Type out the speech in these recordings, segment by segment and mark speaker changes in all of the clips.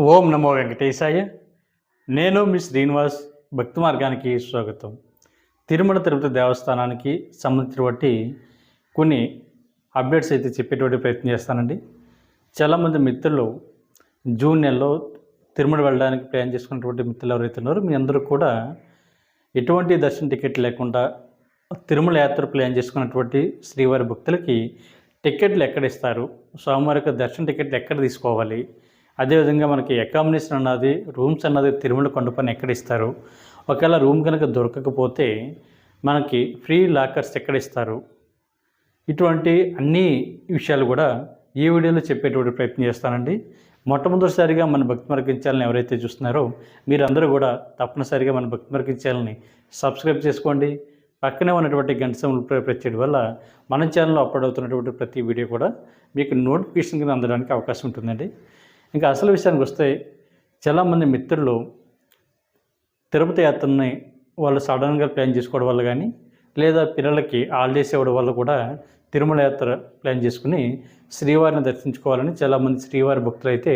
Speaker 1: ఓం నమో వెంకటేశాయ. నేను మీ శ్రీనివాస్ భక్తి మార్గానికి స్వాగతం. తిరుమల తిరుపతి దేవస్థానానికి సంబంధించినటువంటి కొన్ని అప్డేట్స్ అయితే చెప్పేటువంటి ప్రయత్నం చేస్తానండి. చాలామంది మిత్రులు జూన్ నెలలో తిరుమల వెళ్ళడానికి ప్లాన్ చేసుకున్నటువంటి మిత్రులు ఎవరైతే ఉన్నారో మీ అందరూ కూడా ఎటువంటి దర్శన టికెట్ లేకుండా తిరుమల యాత్ర ప్లాన్ చేసుకున్నటువంటి శ్రీవారి భక్తులకి టికెట్లు ఎక్కడ ఇస్తారు? స్వామివారి యొక్క దర్శన టికెట్లు ఎక్కడ తీసుకోవాలి? అదేవిధంగా మనకి అకామిడేషన్ అన్నది రూమ్స్ అన్నది తిరుమల కొండపైన ఎక్కడ ఇస్తారు? ఒకవేళ రూమ్ కనుక దొరకకపోతే మనకి ఫ్రీ లాకర్స్ ఎక్కడ ఇస్తారు? ఇటువంటి అన్ని విషయాలు కూడా ఈ వీడియోలో చెప్పేటువంటి ప్రయత్నం చేస్తానండి. మొట్టమొదటిసారిగా మన భక్తి మార్గం ఎవరైతే చూస్తున్నారో మీరందరూ కూడా తప్పనిసరిగా మన భక్తి మార్గం సబ్స్క్రైబ్ చేసుకోండి. పక్కనే ఉన్నటువంటి గంట సములు ప్రెస్ చేయడం వల్ల మన ఛానల్లో అప్లోడ్ అవుతున్నటువంటి ప్రతి వీడియో కూడా మీకు నోటిఫికేషన్ కింద అందడానికి అవకాశం ఉంటుందండి. ఇంకా అసలు విషయానికి వస్తే చాలామంది మిత్రులు తిరుపతి యాత్రని వాళ్ళు సడన్గా ప్లాన్ చేసుకోవడం వల్ల కానీ లేదా పిల్లలకి హాలిడేస్ ఇవ్వడం వల్ల కూడా తిరుమల యాత్ర ప్లాన్ చేసుకుని శ్రీవారిని దర్శించుకోవాలని చాలామంది శ్రీవారి భక్తులు అయితే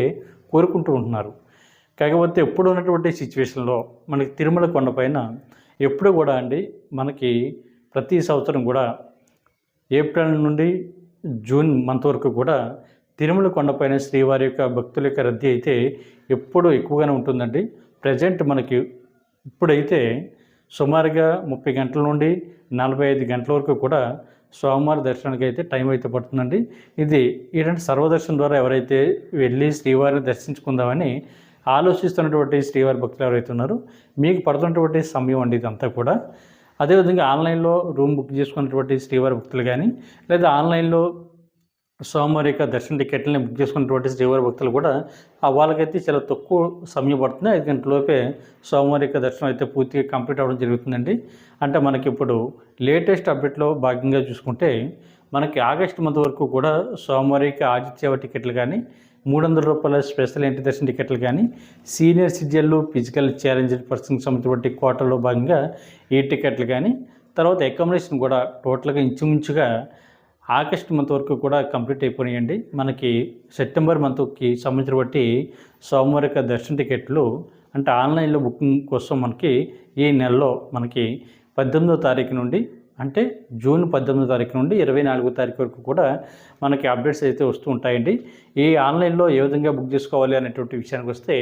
Speaker 1: కోరుకుంటూ ఉంటున్నారు. కాకపోతే ఎప్పుడు ఉన్నటువంటి సిచ్యువేషన్లో మనకి తిరుమల కొండపైన ఎప్పుడు కూడా అండి మనకి ప్రతి సంవత్సరం కూడా ఏప్రిల్ నుండి జూన్ మంత్ వరకు కూడా తిరుమల కొండపైన శ్రీవారి యొక్క భక్తుల యొక్క రద్దీ అయితే ఎప్పుడూ ఎక్కువగానే ఉంటుందండి. ప్రజెంట్ మనకి ఇప్పుడైతే సుమారుగా ముప్పై గంటల నుండి నలభై ఐదు గంటల వరకు కూడా స్వామివారి దర్శనానికి అయితే టైం అయితే పడుతుందండి. ఇది ఏంటంటే సర్వదర్శనం ద్వారా ఎవరైతే వెళ్ళి శ్రీవారిని దర్శించుకుందామని ఆలోచిస్తున్నటువంటి శ్రీవారి భక్తులు ఎవరైతే ఉన్నారో మీకు పడుతున్నటువంటి సమయం అండి ఇదంతా కూడా. అదేవిధంగా ఆన్లైన్లో రూమ్ బుక్ చేసుకున్నటువంటి శ్రీవారి భక్తులు కానీ లేదా ఆన్లైన్లో సోమవారి యొక్క దర్శన టికెట్లని బుక్ చేసుకున్నటువంటి శ్రీవారి భక్తులు కూడా ఆ వాళ్ళకైతే చాలా తక్కువ సమయం పడుతుంది. ఐదు గంటలలోపే లోపే సోమవారి యొక్క దర్శనం అయితే పూర్తిగా కంప్లీట్ అవ్వడం జరుగుతుందండి. అంటే మనకి ఇప్పుడు లేటెస్ట్ అప్డేట్లో భాగంగా చూసుకుంటే మనకి ఆగస్టు మంత్ వరకు కూడా స్వామివారికి ఆదిత్యవ టికెట్లు కానీ మూడు వందల రూపాయల స్పెషల్ ఎంట్రీ దర్శన టికెట్లు కానీ సీనియర్ సిటిజన్లు ఫిజికల్ ఛాలెంజ్డ్ పర్సన్కి సంబంధించిన కోటలో భాగంగా ఈ టికెట్లు కానీ తర్వాత అకామిడేషన్ కూడా టోటల్గా ఇంచుమించుగా ఆగస్ట్ మంత్ వరకు కూడా కంప్లీట్ అయిపోయినాయండి. మనకి సెప్టెంబర్ మంత్కి సంబంధించిన బట్టి సోమవారి యొక్క దర్శన టికెట్లు అంటే ఆన్లైన్లో బుకింగ్ కోసం మనకి ఈ నెలలో మనకి పద్దెనిమిదో తారీఖు నుండి అంటే జూన్ పద్దెనిమిదో తారీఖు నుండి ఇరవై నాలుగో తారీఖు వరకు కూడా మనకి అప్డేట్స్ అయితే వస్తూ ఉంటాయండి. ఈ ఆన్లైన్లో ఏ విధంగా బుక్ చేసుకోవాలి అనేటువంటి విషయానికి వస్తే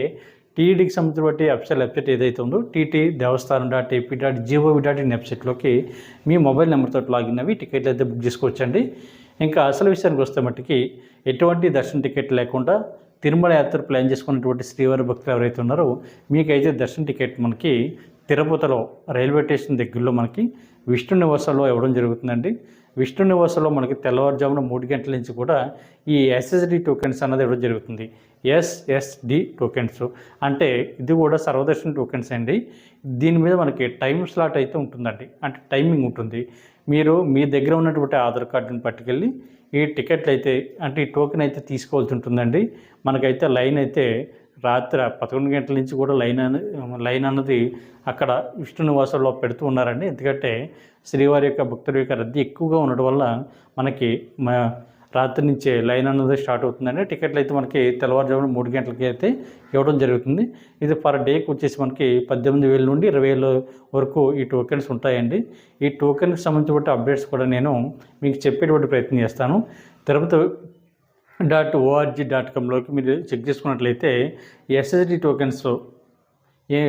Speaker 1: టీఈడికి సంబంధించిన బట్టి అఫిషియల్ వెబ్సైట్ ఏదైతే ఉందో TT Devasthanam dot AP dot gov in in వెబ్సైట్లోకి మీ మొబైల్ నెంబర్తో లాగిన్ అవి టికెట్లు అయితే బుక్ చేసుకోవచ్చండి. ఇంకా అసలు విషయానికి వస్తే మట్టుకి ఎటువంటి దర్శన టికెట్ లేకుండా తిరుమల యాత్ర ప్లాన్ చేసుకున్నటువంటి శ్రీవారి భక్తులు ఎవరైతే ఉన్నారో మీకైతే దర్శన టికెట్ మనకి తిరుపతిలో రైల్వే స్టేషన్ దగ్గరలో మనకి విష్ణు నివాసంలో ఇవ్వడం జరుగుతుందండి. విష్ణు నివాసంలో మనకి తెల్లవారుజామున మూడు గంటల నుంచి కూడా ఈ ఎస్ఎస్డి టోకెన్స్ అన్నది ఇవ్వడం జరుగుతుంది. ఎస్ఎస్డి టోకెన్స్ అంటే ఇది కూడా సర్వదర్శన టోకెన్స్ అండి. దీని మీద మనకి టైం స్లాట్ అయితే ఉంటుందండి. అంటే టైమింగ్ ఉంటుంది. మీరు మీ దగ్గర ఉన్నటువంటి ఆధార్ కార్డుని పట్టుకెళ్ళి ఈ టికెట్లు అయితే అంటే ఈ టోకెన్ అయితే తీసుకోవాల్సి ఉంటుందండి. మనకైతే లైన్ అయితే రాత్రి పదకొండు గంటల నుంచి కూడా లైన్ అన లైన్ అన్నది అక్కడ విష్ణు నివాసంలో పెడుతూ ఉన్నారండి. ఎందుకంటే శ్రీవారి యొక్క భక్తుల యొక్క రద్దీ ఎక్కువగా ఉండడం వల్ల మనకి మా రాత్రి నుంచే లైన్ అన్నది స్టార్ట్ అవుతుందండి. టికెట్లు అయితే మనకి తెల్లవారుజామున మూడు గంటలకి అయితే ఇవ్వడం జరుగుతుంది. ఇది పర్ డేకి వచ్చేసి మనకి పద్దెనిమిది వేల నుండి ఇరవై వేల వరకు ఈ టోకెన్స్ ఉంటాయండి. ఈ టోకెన్కి సంబంధించిన అప్డేట్స్ కూడా నేను మీకు చెప్పేటువంటి ప్రయత్నం చేస్తాను. తిరుపతి డాట్ ఓఆర్జీ డాట్ కామ్లోకి మీరు చెక్ చేసుకున్నట్లయితే ఎస్ఎస్డి టోకెన్స్ ఏ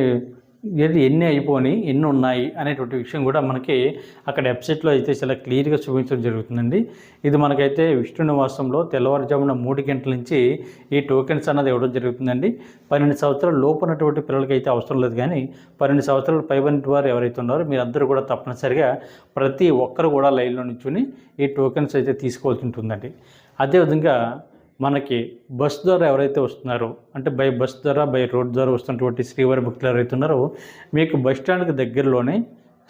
Speaker 1: ఏది ఎన్ని అయిపోయి ఎన్ని ఉన్నాయి అనేటువంటి విషయం కూడా మనకి అక్కడ వెబ్సైట్లో అయితే చాలా క్లియర్గా చూపించడం జరుగుతుందండి. ఇది మనకైతే విష్ణు నివాసంలో తెల్లవారుజామున మూడు గంటల నుంచి ఈ టోకెన్స్ అన్నది ఇవ్వడం జరుగుతుందండి. పన్నెండు సంవత్సరాలు లోపు ఉన్నటువంటి పిల్లలకి అయితే అవసరం లేదు కానీ పన్నెండు సంవత్సరాలు పైబడిన వారు ఎవరైతే ఉన్నారో మీరందరూ కూడా తప్పనిసరిగా ప్రతి ఒక్కరు కూడా లైన్లో నుంచుని ఈ టోకెన్స్ అయితే తీసుకోవాల్సి ఉంటుందండి. అదేవిధంగా మనకి బస్ ద్వారా ఎవరైతే వస్తున్నారో అంటే బై బస్ ద్వారా బై రోడ్ ద్వారా వస్తున్నటువంటి శ్రీవారి భక్తులు ఎవరైతే ఉన్నారో మీకు బస్ స్టాండ్కి దగ్గరలోనే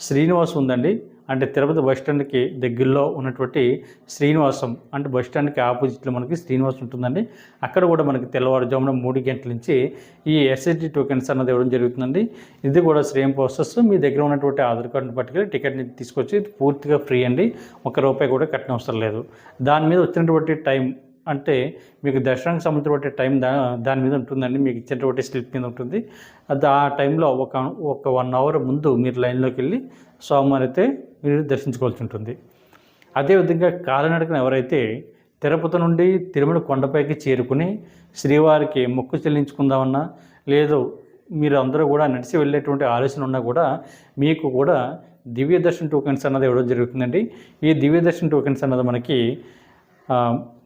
Speaker 1: శ్రీనివాస్ ఉందండి. అంటే తిరుపతి బస్ స్టాండ్కి దగ్గరలో ఉన్నటువంటి శ్రీనివాసం అంటే బస్ స్టాండ్కి ఆపోజిట్లో మనకి శ్రీనివాసం ఉంటుందండి. అక్కడ కూడా మనకి తెల్లవారుజామున మూడు గంటల నుంచి ఈ ఎస్ఎస్డి టోకెన్స్ అన్నది ఇవ్వడం జరుగుతుందండి. ఇది కూడా సేమ్ ప్రాసెస్. మీ దగ్గర ఉన్నటువంటి ఆధార్ కార్డుని పట్టుకెళ్ళి టికెట్ని తీసుకొచ్చి పూర్తిగా ఫ్రీ అండి. ఒక రూపాయి కూడా కట్టిన అవసరం లేదు. దాని మీద వచ్చినటువంటి టైం అంటే మీకు దర్శనానికి సంబంధించినటువంటి టైం దా దాని మీద ఉంటుందండి. మీకు ఇచ్చినటువంటి స్లిప్ మీద ఉంటుంది. అది ఆ టైంలో ఒక ఒక వన్ అవర్ ముందు మీరు లైన్లోకి వెళ్ళి సోమవారం అయితే మీరు దర్శించుకోవాల్సి ఉంటుంది. అదేవిధంగా కాలినడకన ఎవరైతే తిరుపతి నుండి తిరుమల కొండపైకి చేరుకుని శ్రీవారికి మొక్కు చెల్లించుకుందామన్నా లేదు మీరు అందరూ కూడా నడిచి వెళ్ళేటువంటి ఆలోచన ఉన్నా కూడా మీకు కూడా దివ్య దర్శన్ టోకెన్స్ అన్నది ఇవ్వడం జరుగుతుందండి. ఈ దివ్య దర్శన్ టోకెన్స్ అన్నది మనకి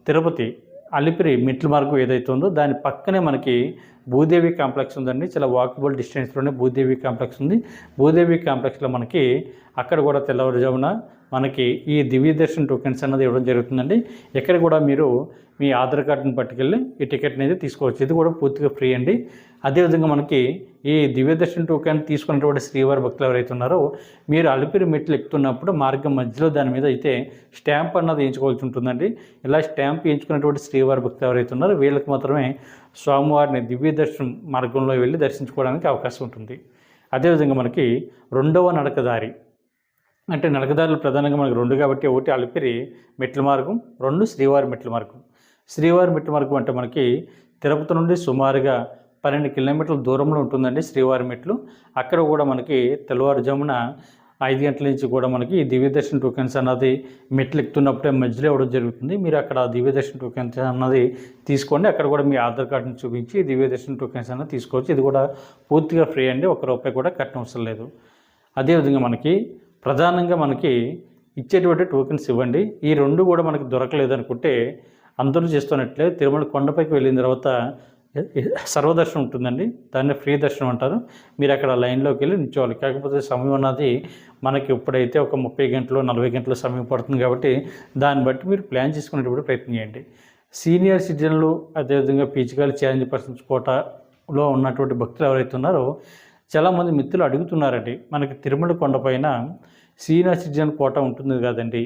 Speaker 1: తిరుపతి అలిపిరి మిట్ల మార్గం ఏదైతే ఉందో దాని పక్కనే మనకి భూదేవి కాంప్లెక్స్ ఉందండి. చాలా వాకబుల్ డిస్టెన్స్లోనే భూదేవి కాంప్లెక్స్ ఉంది. భూదేవి కాంప్లెక్స్లో మనకి అక్కడ కూడా తెల్లవారుజామున మనకి ఈ దివ్య దర్శన్ టోకెన్స్ అన్నది ఇవ్వడం జరుగుతుందండి. ఇక్కడ కూడా మీరు మీ ఆధార్ కార్డుని పట్టుకెళ్ళి ఈ టికెట్ అనేది తీసుకోవచ్చు. ఇది కూడా పూర్తిగా ఫ్రీ అండి. అదేవిధంగా మనకి ఈ దివ్యదర్శన టోకెన్ తీసుకున్నటువంటి శ్రీవారి భక్తులు ఎవరైతే ఉన్నారో మీరు అలిపిరి మెట్లు ఎక్కుతున్నప్పుడు మార్గం మధ్యలో దాని మీద అయితే స్టాంప్ అన్నది వేయించుకోవాల్సి ఉంటుందండి. ఇలా స్టాంప్ వేయించుకున్నటువంటి శ్రీవారి భక్తులు ఎవరైతే ఉన్నారో వీళ్ళకి మాత్రమే స్వామివారిని దివ్య దర్శనం మార్గంలో వెళ్ళి దర్శించుకోవడానికి అవకాశం ఉంటుంది. అదేవిధంగా మనకి రెండవ నడకదారి అంటే నడకదారులు ప్రధానంగా మనకు రెండు కాబట్టి ఒకటి అలిపిరి మెట్ల మార్గం రెండు శ్రీవారి మెట్ల మార్గం. శ్రీవారి మెట్ల మార్గం అంటే మనకి తిరుపతి నుండి సుమారుగా పన్నెండు కిలోమీటర్ల దూరంలో ఉంటుందండి శ్రీవారి మెట్లు. అక్కడ కూడా మనకి తెల్లవారుజామున ఐదు గంటల నుంచి కూడా మనకి ఈ దివ్యదర్శన టోకెన్స్ అన్నది మెట్లు ఎక్కుతున్నప్పుడే మధ్యలో ఇవ్వడం జరుగుతుంది. మీరు అక్కడ దివ్యదర్శన టోకెన్స్ అన్నది తీసుకోండి. అక్కడ కూడా మీ ఆధార్ కార్డుని చూపించి దివ్యదర్శన టోకెన్స్ అన్నది తీసుకోవచ్చు. ఇది కూడా పూర్తిగా ఫ్రీ అండి. ఒక రూపాయి కూడా కట్టడం అవసరం లేదు. అదేవిధంగా మనకి ప్రధానంగా మనకి ఇచ్చేటువంటి టోకెన్స్ ఇవ్వండి. ఈ రెండు కూడా మనకి దొరకలేదనుకుంటే అందరూ చేస్తున్నట్లే తిరుమల కొండపైకి వెళ్ళిన తర్వాత సర్వదర్శనం ఉంటుందండి. దాన్ని ఫ్రీ దర్శనం అంటారు. మీరు అక్కడ లైన్లోకి వెళ్ళి నిల్చోవాలి. కాకపోతే సమయం అన్నది మనకి ఇప్పుడైతే ఒక ముప్పై గంటలు నలభై గంటల సమయం పడుతుంది కాబట్టి దాన్ని బట్టి మీరు ప్లాన్ చేసుకునేటప్పుడు ప్రయత్నం చేయండి. సీనియర్ సిటిజన్లు అదేవిధంగా పీచికల్ ఛాలెంజ్ పర్సన్స్ కోటలో ఉన్నటువంటి భక్తులు ఎవరైతే ఉన్నారో చాలామంది మిత్రులు అడుగుతున్నారండి. మనకి తిరుమల కొండపైన సీనియర్ సిటిజన్ కోట ఉంటుంది కదండి.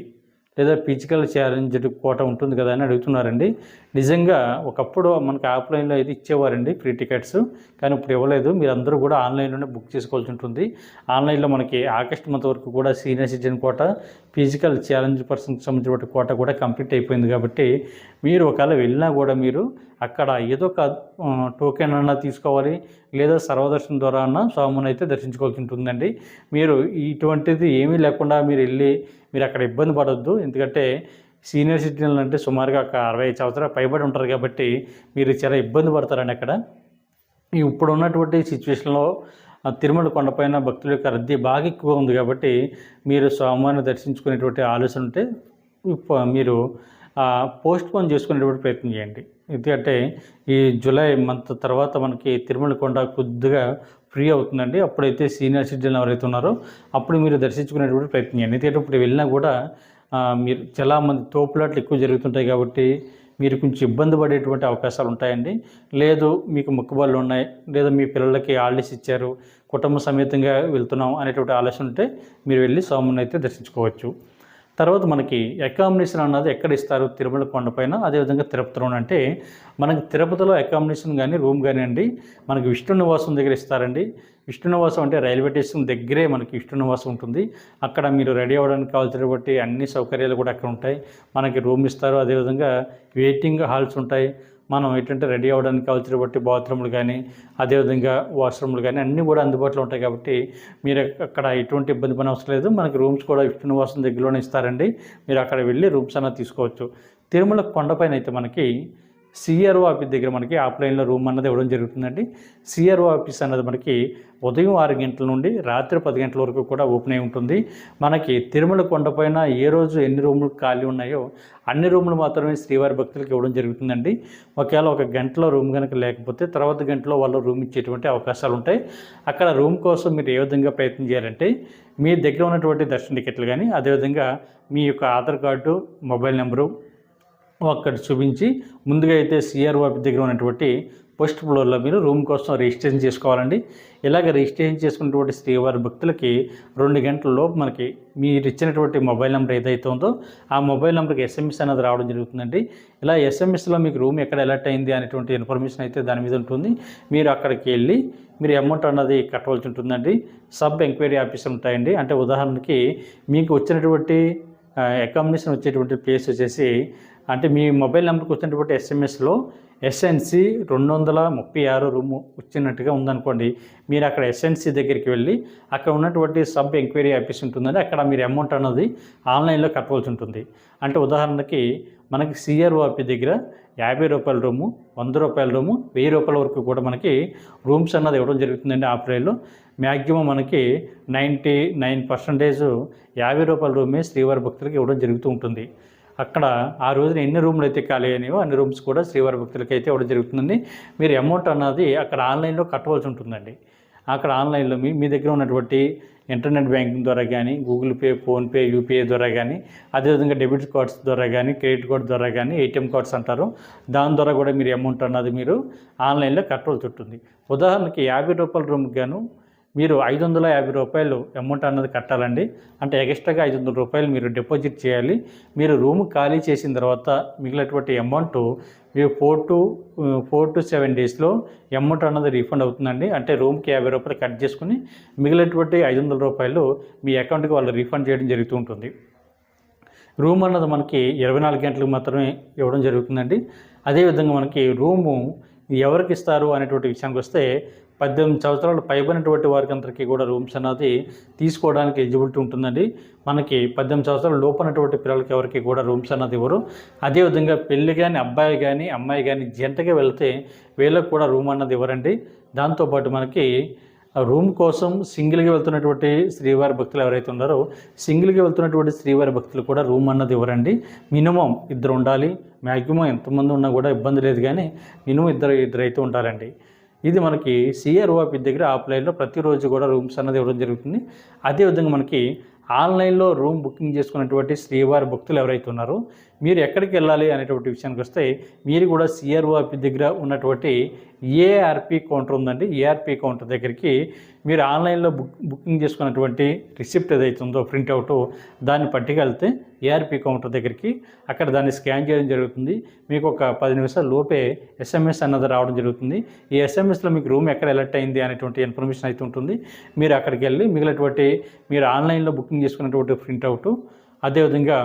Speaker 1: లేదా ఫిజికల్ ఛాలెంజ్ కోట ఉంటుంది కదా అని అడుగుతున్నారండి. నిజంగా ఒకప్పుడు మనకి ఆఫ్లైన్లో అయితే ఇచ్చేవారండి ఫ్రీ టికెట్స్. కానీ ఇప్పుడు ఇవ్వలేదు. మీరు అందరూ కూడా ఆన్లైన్లోనే బుక్ చేసుకోవాల్సి ఉంటుంది. ఆన్లైన్లో మనకి ఆగస్ట్ మంత్ వరకు కూడా senior citizen quota physical challenge పర్సన్కి సంబంధించిన కోట కూడా కంప్లీట్ అయిపోయింది కాబట్టి మీరు ఒకవేళ వెళ్ళినా కూడా మీరు అక్కడ ఏదో ఒక టోకెన్ అన్నా తీసుకోవాలి లేదా సర్వదర్శనం ద్వారా అన్నా స్వామిని అయితే దర్శించుకోవాల్సి ఉంటుందండి. మీరు ఇటువంటిది ఏమీ లేకుండా మీరు వెళ్ళి మీరు అక్కడ ఇబ్బంది పడొద్దు. ఎందుకంటే సీనియర్ సిటిజన్లు అంటే సుమారుగా ఒక అరవై సంవత్సరాలు పైబడి ఉంటారు కాబట్టి మీరు చాలా ఇబ్బంది పడతారండి అక్కడ. ఇప్పుడు ఉన్నటువంటి సిచ్యువేషన్లో తిరుమల కొండపైన భక్తుల యొక్క రద్దీ బాగా ఎక్కువ ఉంది కాబట్టి మీరు స్వామివారిని దర్శించుకునేటువంటి ఆలోచన ఉంటే మీరు పోస్ట్ పోన్ చేసుకునేటువంటి ప్రయత్నం చేయండి. ఎందుకంటే ఈ జూలై మంత్ తర్వాత మనకి తిరుమల కొండ కొద్దిగా ఫ్రీ అవుతుందండి. అప్పుడైతే సీనియర్ సిటిజన్ ఎవరైతే ఉన్నారో అప్పుడు మీరు దర్శించుకునేటువంటి ప్రయత్నం చేయండి. ఎందుకంటే ఇప్పుడు వెళ్ళినా కూడా మీరు చాలామంది తోపులాట్లు ఎక్కువ జరుగుతుంటాయి కాబట్టి మీరు కొంచెం ఇబ్బంది పడేటువంటి అవకాశాలు ఉంటాయండి. లేదు మీకు మొక్కుబళ్ళు ఉన్నాయి లేదా మీ పిల్లలకి హాలిడేస్ ఇచ్చారు కుటుంబ సమేతంగా వెళ్తున్నాం అనేటువంటి ఆలోచన ఉంటే మీరు వెళ్ళి స్వామిని అయితే దర్శించుకోవచ్చు. తర్వాత మనకి అకామిడేషన్ అన్నది ఎక్కడ ఇస్తారు? తిరుమల కొండపైన అదేవిధంగా తిరుపతిలో అంటే మనకి తిరుపతిలో అకామిడేషన్ కానీ రూమ్ కానీ అండి మనకి విష్ణు నివాసం దగ్గర ఇస్తారండి. విష్ణు నివాసం అంటే రైల్వే స్టేషన్ దగ్గరే మనకి విష్ణు నివాసం ఉంటుంది. అక్కడ మీరు రెడీ అవ్వడానికి కావాల్సినటువంటి అన్ని సౌకర్యాలు కూడా అక్కడ ఉంటాయి. మనకి రూమ్ ఇస్తారు. అదేవిధంగా వెయిటింగ్ హాల్స్ ఉంటాయి. మనం ఏంటంటే రెడీ అవ్వడానికి కావాల్సిన బట్టి బాత్రూమ్లు కానీ అదేవిధంగా వాష్రూమ్లు కానీ అన్నీ కూడా అందుబాటులో ఉంటాయి కాబట్టి మీరు అక్కడ ఎటువంటి ఇబ్బంది పని అవసరం లేదు. మనకి రూమ్స్ కూడా విష్ణు వాసం దగ్గరలోనే ఇస్తారండి. మీరు అక్కడ వెళ్ళి రూమ్స్ అన్న తీసుకోవచ్చు. తిరుమల కొండపైన అయితే మనకి సిఆర్ఓ ఆఫీస్ దగ్గర మనకి ఆఫ్లైన్లో రూమ్ అన్నది ఇవ్వడం జరుగుతుందండి. సిఆర్ఓ ఆఫీస్ అన్నది మనకి ఉదయం ఆరు గంటల నుండి రాత్రి పది గంటల వరకు కూడా ఓపెన్ అయి ఉంటుంది. మనకి తిరుమల కొండపైన ఏ రోజు ఎన్ని రూములు ఖాళీ ఉన్నాయో అన్ని రూములు మాత్రమే శ్రీవారి భక్తులకు ఇవ్వడం జరుగుతుందండి. ఒకవేళ ఒక గంటలో రూమ్ కనుక లేకపోతే తర్వాత గంటలో వాళ్ళు రూమ్ ఇచ్చేటువంటి అవకాశాలు ఉంటాయి. అక్కడ రూమ్ కోసం మీరు ఏ విధంగా ప్రయత్నం చేయాలంటే మీ దగ్గర ఉన్నటువంటి దర్శన టికెట్లు కానీ అదేవిధంగా మీ యొక్క ఆధార్ కార్డు మొబైల్ నెంబరు అక్కడ చూపించి ముందుగా అయితే సిఆర్ఓ ఆఫీస్ దగ్గర ఉన్నటువంటి ఫస్ట్ ఫ్లోర్లో మీరు రూమ్ కోసం రిజిస్ట్రేషన్ చేసుకోవాలండి. ఇలాగ రిజిస్ట్రేషన్ చేసుకున్నటువంటి శ్రీవారి భక్తులకి రెండు గంటల లోపు మనకి మీరు ఇచ్చినటువంటి మొబైల్ నెంబర్ ఏదైతే ఉందో ఆ మొబైల్ నెంబర్కి ఎస్ఎంఎస్ అనేది రావడం జరుగుతుందండి. ఇలా ఎస్ఎంఎస్లో మీకు రూమ్ ఎక్కడ ఎలర్ట్ అయింది అనేటువంటి ఇన్ఫర్మేషన్ అయితే దాని మీద ఉంటుంది. మీరు అక్కడికి వెళ్ళి మీరు అమౌంట్ అన్నది కట్టవలసి ఉంటుందండి. సబ్ ఎంక్వైరీ ఆఫీసర్ ఉంటాయండి. అంటే ఉదాహరణకి మీకు వచ్చినటువంటి అకామిడేషన్ వచ్చేటువంటి ప్లేస్ వచ్చేసి అంటే మీ మొబైల్ నెంబర్కి వచ్చినటువంటి ఎస్ఎంఎస్లో ఎస్ఎన్సి రెండు వందల ముప్పై ఆరు రూము వచ్చినట్టుగా ఉందనుకోండి మీరు అక్కడ ఎస్ఎన్సి దగ్గరికి వెళ్ళి అక్కడ ఉన్నటువంటి సబ్ ఎంక్వైరీ ఆఫీస్ ఉంటుందండి అక్కడ మీరు అమౌంట్ అన్నది ఆన్లైన్లో కట్టవలసి ఉంటుంది. అంటే ఉదాహరణకి మనకి సిఆర్ఓపి దగ్గర యాభై రూపాయల రూము వంద రూపాయల రూము వెయ్యి రూపాయల వరకు కూడా మనకి రూమ్స్ అన్నది ఇవ్వడం జరుగుతుందండి ఆఫ్లైన్లో. మ్యాక్సిమం మనకి నైంటీ నైన్ పర్సెంటేజ్ యాభై రూపాయల రూమే శ్రీవారి భక్తులకి ఇవ్వడం జరుగుతూ ఉంటుంది. అక్కడ ఆ రోజున ఎన్ని రూమ్లు అయితే ఖాళీ అయినాయో అన్ని రూమ్స్ కూడా శ్రీవారి భక్తులకి అయితే ఇవ్వడం జరుగుతుందండి మీరు అమౌంట్ అన్నది అక్కడ ఆన్లైన్లో కట్టవలసి ఉంటుందండి. అక్కడ ఆన్లైన్లో మీ మీ దగ్గర ఉన్నటువంటి ఇంటర్నెట్ బ్యాంకింగ్ ద్వారా కానీ గూగుల్ పే ఫోన్పే యూపీఐ ద్వారా కానీ అదేవిధంగా డెబిట్ కార్డ్స్ ద్వారా కానీ క్రెడిట్ కార్డ్ ద్వారా కానీ ఏటీఎం కార్డ్స్ అంటారు. దాని ద్వారా కూడా మీరు అమౌంట్ అన్నది మీరు ఆన్లైన్లో కట్టవలసి ఉంటుంది. ఉదాహరణకి యాభై రూపాయల రూమ్కి గాను మీరు ఐదు వందల యాభై రూపాయలు అమౌంట్ అన్నది కట్టాలండి. అంటే ఎక్స్ట్రాగా ఐదు వందల రూపాయలు మీరు డిపాజిట్ చేయాలి. మీరు రూమ్ ఖాళీ చేసిన తర్వాత మిగిలినటువంటి అమౌంట్ మీరు four to four to seven డేస్లో అమౌంట్ అన్నది రీఫండ్ అవుతుందండి. అంటే రూమ్కి యాభై రూపాయలు కట్ చేసుకుని మిగిలినటువంటి ఐదు వందల రూపాయలు మీ అకౌంట్కి వాళ్ళు రీఫండ్ చేయడం జరుగుతూ ఉంటుంది. రూమ్ అన్నది మనకి ఇరవై నాలుగు గంటలకు మాత్రమే ఇవ్వడం జరుగుతుందండి. అదేవిధంగా మనకి రూము ఎవరికి ఇస్తారు అనేటువంటి విషయానికి వస్తే పద్దెనిమిది సంవత్సరాలు పైబడినటువంటి వారికి అందరికీ కూడా రూమ్స్ అన్నది తీసుకోవడానికి ఎలిజిబిలిటీ ఉంటుందండి. మనకి పద్దెనిమిది సంవత్సరాలు లోపనటువంటి పిల్లలకి ఎవరికి కూడా రూమ్స్ అన్నది ఇవ్వరు. అదేవిధంగా పెళ్ళి కానీ అబ్బాయి కానీ అమ్మాయి కానీ జంటగా వెళ్తే వీళ్ళకి కూడా రూమ్ అన్నది ఇవ్వరండి. దాంతోపాటు మనకి రూమ్ కోసం సింగిల్గా వెళ్తున్నటువంటి శ్రీవారి భక్తులు ఎవరైతే ఉన్నారో సింగిల్గా వెళ్తున్నటువంటి శ్రీవారి భక్తులు కూడా రూమ్ అన్నది ఇవ్వరండి. మినిమం ఇద్దరు ఉండాలి. మ్యాక్సిమం ఎంతమంది ఉన్నా కూడా ఇబ్బంది లేదు కానీ మినిమం ఇద్దరు ఇద్దరు అయితే ఉండాలండి. ఇది మనకి సిఆర్ ఆఫీస్ దగ్గర ఆఫ్లైన్లో ప్రతిరోజు కూడా రూమ్స్ అన్నది ఇవ్వడం జరుగుతుంది. అదేవిధంగా మనకి ఆన్లైన్లో రూమ్ బుకింగ్ చేసుకున్నటువంటి శ్రీవారి భక్తులు ఎవరైతే ఉన్నారో మీరు ఎక్కడికి వెళ్ళాలి అనేటువంటి విషయానికి వస్తే మీరు కూడా సిఆర్ఓ ఆఫీస్ దగ్గర ఉన్నటువంటి ఏఆర్పి కౌంటర్ ఉందండి. ఏఆర్పి కౌంటర్ దగ్గరికి మీరు ఆన్లైన్లో బుక్ బుకింగ్ చేసుకున్నటువంటి రిసిప్ట్ ఏదైతే ఉందో ప్రింట్అవుట్ దాన్ని పట్టుకెళ్తే ఏఆర్పి కౌంటర్ దగ్గరికి అక్కడ దాన్ని స్కాన్ చేయడం జరుగుతుంది. మీకు ఒక పది నిమిషాల లోపే ఎస్ఎంఎస్ అన్నది రావడం జరుగుతుంది. ఈ ఎస్ఎంఎస్లో మీకు రూమ్ ఎక్కడ ఎలర్ట్ అయింది అనేటువంటి ఇన్ఫర్మేషన్ అయితే ఉంటుంది. మీరు అక్కడికి వెళ్ళి మిగిలినటువంటి మీరు ఆన్లైన్లో బుకింగ్ చేసుకున్నటువంటి ప్రింట్అవుట్ అదేవిధంగా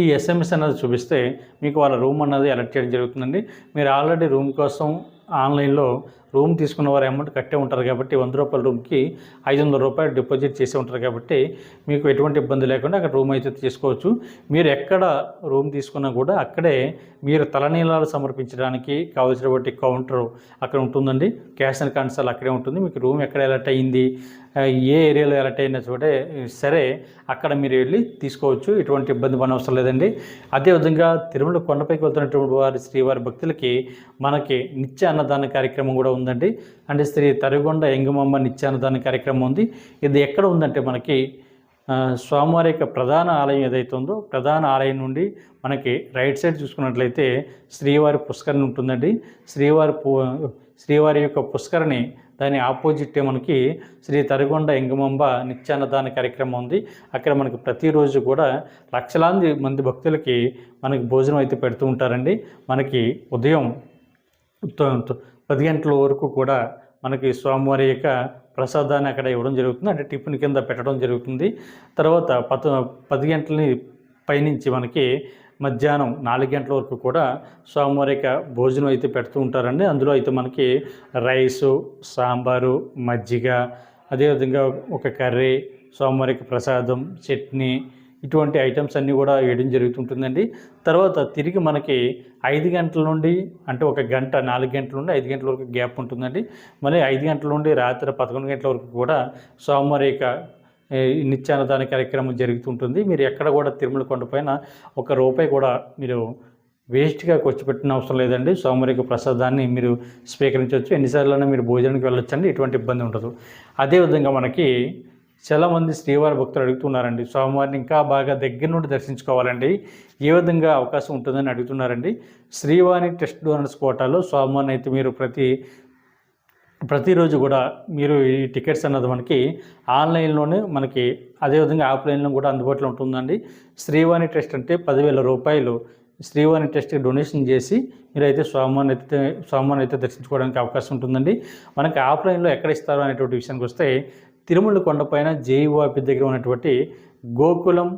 Speaker 1: ఈ ఎస్ఎంఎస్ అన్నది చూపిస్తే మీకు వాళ్ళ రూమ్ అన్నది అలర్ట్ చేయడం జరుగుతుందండి. మీరు ఆల్రెడీ రూమ్ కోసం ఆన్లైన్లో రూమ్ తీసుకున్న వారు అమౌంట్ కట్టే ఉంటారు కాబట్టి వంద రూపాయల రూమ్కి ఐదు వందల రూపాయలు డిపాజిట్ చేసి ఉంటారు కాబట్టి మీకు ఎటువంటి ఇబ్బంది లేకుండా అక్కడ రూమ్ అయితే తీసుకోవచ్చు. మీరు ఎక్కడ రూమ్ తీసుకున్నా కూడా అక్కడే మీరు తలనీలాలు సమర్పించడానికి కావలసినటువంటి కౌంటర్ అక్కడ ఉంటుందండి. క్యాష్ అండ్ కన్సల్ అక్కడే ఉంటుంది. మీకు రూమ్ ఎక్కడ ఎలర్ట్ అయ్యింది ఏ ఏరియాలో ఎలర్ట్ అయినా చోటే సరే అక్కడ మీరు వెళ్ళి తీసుకోవచ్చు ఎటువంటి ఇబ్బంది పని అవసరం లేదండి. అదేవిధంగా తిరుమల కొండపైకి వెళ్తున్నటువంటి వారి శ్రీవారి భక్తులకి మనకి నిత్య అన్నదాన కార్యక్రమం కూడా ఉందండి. అంటే శ్రీ తరిగొండ ఎంగమమ్మ నిత్య అన్నదాన కార్యక్రమం ఉంది. ఇది ఎక్కడ ఉందంటే మనకి స్వామివారి యొక్క ప్రధాన ఆలయం ఏదైతే ఉందో ప్రధాన ఆలయం నుండి మనకి రైట్ సైడ్ చూసుకున్నట్లయితే శ్రీవారి పుష్కరిణి ఉంటుందండి. శ్రీవారి పు శ్రీవారి యొక్క పుష్కరిణి దాని ఆపోజిట్ మనకి శ్రీ తరిగొండ ఎంగమంబ నిత్యాన్నదాన కార్యక్రమం ఉంది. అక్కడ మనకి ప్రతిరోజు కూడా లక్షలాది మంది భక్తులకి మనకి భోజనం అయితే పెడుతూ ఉంటారండి. మనకి ఉదయం పది గంటల వరకు కూడా మనకి స్వామివారి యొక్క ప్రసాదాన్ని అక్కడ ఇవ్వడం జరుగుతుంది. అంటే టిఫిన్ కింద పెట్టడం జరుగుతుంది. తర్వాత పత పది గంటలని పైనుంచి మనకి మధ్యాహ్నం నాలుగు గంటల వరకు కూడా స్వామివారి యొక్క భోజనం అయితే పెడుతూ ఉంటారండి. అందులో అయితే మనకి రైసు సాంబారు మజ్జిగ అదేవిధంగా ఒక కర్రీ స్వామివారికి ప్రసాదం చట్నీ ఇటువంటి ఐటమ్స్ అన్నీ కూడా వేయడం జరుగుతుంటుందండి. తర్వాత తిరిగి మనకి ఐదు గంటల నుండి అంటే ఒక గంట నాలుగు గంటల నుండి ఐదు గంటల వరకు గ్యాప్ ఉంటుందండి. మళ్ళీ ఐదు గంటల నుండి రాత్రి పదకొండు గంటల వరకు కూడా స్వామివారి యొక్క నిత్యాన్నదాన కార్యక్రమం జరుగుతుంటుంది. మీరు ఎక్కడ కూడా తిరుమల కొండపైన ఒక రూపాయి కూడా మీరు వేస్ట్గా ఖర్చు పెట్టిన అవసరం లేదండి. సోమరికి ప్రసాదాన్ని మీరు స్వీకరించవచ్చు. ఎన్నిసార్లైనా మీరు భోజనానికి వెళ్ళొచ్చండి. ఎటువంటి ఇబ్బంది ఉండదు. అదేవిధంగా మనకి చాలామంది శ్రీవారి భక్తులు అడుగుతున్నారండి. స్వామివారిని ఇంకా బాగా దగ్గర నుండి దర్శించుకోవాలండి. ఏ విధంగా అవకాశం ఉంటుందని అడుగుతున్నారండి. శ్రీవారి టెస్ట్ డోనర్స్ కోటాలో స్వామివారిని అయితే మీరు ప్రతి ప్రతిరోజు కూడా మీరు ఈ టికెట్స్ అన్నది మనకి ఆన్లైన్లోనే మనకి అదేవిధంగా ఆఫ్లైన్లో కూడా అందుబాటులో ఉంటుందండి. శ్రీవాణి టెస్ట్ అంటే పదివేల రూపాయలు శ్రీవాణి టెస్ట్కి డొనేషన్ చేసి మీరైతే స్వామివారిని అయితే స్వామివారిని అయితే దర్శించుకోవడానికి అవకాశం ఉంటుందండి. మనకి ఆఫ్లైన్లో ఎక్కడ ఇస్తారు అనేటువంటి విషయానికి వస్తే తిరుమల కొండపైన జేఈఓ దగ్గర ఉన్నటువంటి గోకులం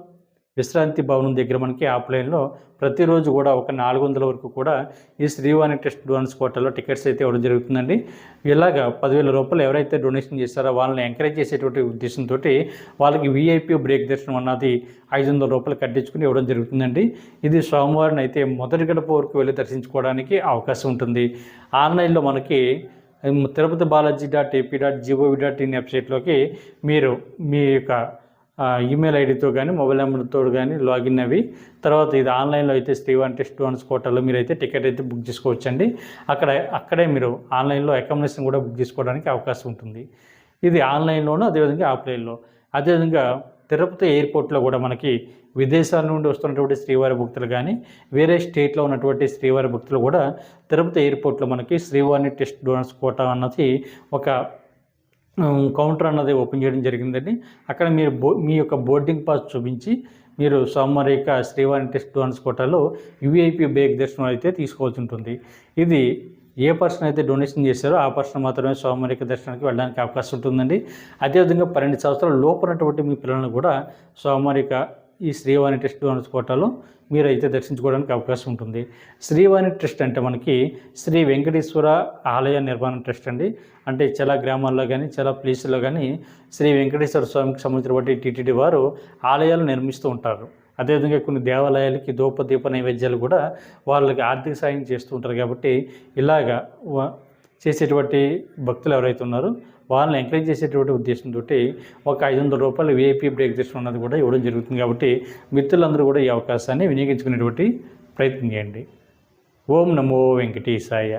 Speaker 1: విశ్రాంతి భవనం దగ్గర మనకి ఆఫ్లైన్లో ప్రతిరోజు కూడా ఒక నాలుగు వందల వరకు కూడా ఈ శ్రీవాణి టెస్ట్ డోనర్స్ పోర్టల్లో టికెట్స్ అయితే ఇవ్వడం జరుగుతుందండి. ఇలాగా పదివేల రూపాయలు ఎవరైతే డొనేషన్ చేస్తారో వాళ్ళని ఎంకరేజ్ చేసేటువంటి ఉద్దేశంతో వాళ్ళకి వీఐపీ బ్రేక్ దర్శనం అన్నది ఐదు వందల రూపాయలు కట్టించుకుని ఇవ్వడం జరుగుతుందండి. ఇది సోమవారం అయితే మొదటి గడప వరకు వెళ్ళి దర్శించుకోవడానికి అవకాశం ఉంటుంది. ఆన్లైన్లో మనకి Tirupati Balaji dot AP dot gov in in వెబ్సైట్లోకి మీరు మీ యొక్క ఈమెయిల్ ఐడితో కానీ మొబైల్ నెంబర్తో కానీ లాగిన్ అవి. తర్వాత ఇది ఆన్లైన్లో అయితే శ్రీవాన్ టెస్ట్ వన్స్ కోటల్లో మీరు అయితే టికెట్ అయితే బుక్ చేసుకోవచ్చండి. అక్కడ అక్కడే మీరు ఆన్లైన్లో అకామిడేషన్ కూడా బుక్ చేసుకోవడానికి అవకాశం ఉంటుంది. ఇది ఆన్లైన్లోనూ అదేవిధంగా ఆఫ్లైన్లో అదేవిధంగా తిరుపతి ఎయిర్పోర్ట్లో కూడా మనకి విదేశాల నుండి వస్తున్నటువంటి శ్రీవారి భక్తులు కానీ వేరే స్టేట్లో ఉన్నటువంటి శ్రీవారి భక్తులు కూడా తిరుపతి ఎయిర్పోర్ట్లో మనకి శ్రీవారిని టెస్ట్ డోనర్స్ కోట అన్నది ఒక కౌంటర్ అన్నది ఓపెన్ చేయడం జరిగిందండి. అక్కడ మీరు బో మీ యొక్క బోర్డింగ్ పాస్ చూపించి మీరు సోమరేఖ శ్రీవారి టెస్ట్ డోనర్స్ కోటాలో యూఐపీ బేక్ దర్శనం అయితే తీసుకోవాల్సి ఉంటుంది. ఇది ఏ పర్సన్ అయితే డొనేషన్ చేశారో ఆ పర్సన్ మాత్రమే సోమవారిక దర్శనానికి వెళ్ళడానికి అవకాశం ఉంటుందండి. అదేవిధంగా పన్నెండు సంవత్సరాల లోపు ఉన్నటువంటి మీ పిల్లలను కూడా సోమవారిక ఈ శ్రీవాణి టెస్ట్ డోనర్స్ మీరు అయితే దర్శించుకోవడానికి అవకాశం ఉంటుంది. శ్రీవాణి ట్రస్ట్ అంటే మనకి శ్రీ వెంకటేశ్వర ఆలయ నిర్మాణ ట్రస్ట్ అండి. అంటే చాలా గ్రామాల్లో కానీ చాలా ప్లేసుల్లో కానీ శ్రీ వెంకటేశ్వర స్వామికి సంబంధించినటువంటి టీటీడీ వారు ఆలయాలు నిర్మిస్తూ ఉంటారు. అదేవిధంగా కొన్ని దేవాలయాలకి ధూప దీప నైవేద్యాలు కూడా వాళ్ళకి ఆర్థిక సాయం చేస్తూ ఉంటారు. కాబట్టి ఇలాగా చేసేటువంటి భక్తులు ఎవరైతే ఉన్నారో వాళ్ళని ఎంకరేజ్ చేసేటువంటి ఉద్దేశంతో ఒక ఐదు వందల రూపాయలు విఐపీ బ్రేక్ తీసుకున్నది కూడా ఇవ్వడం జరుగుతుంది కాబట్టి మిత్రులందరూ కూడా ఈ అవకాశాన్ని వినియోగించుకునేటువంటి ప్రయత్నం చేయండి. ఓం నమో వెంకటేశాయ.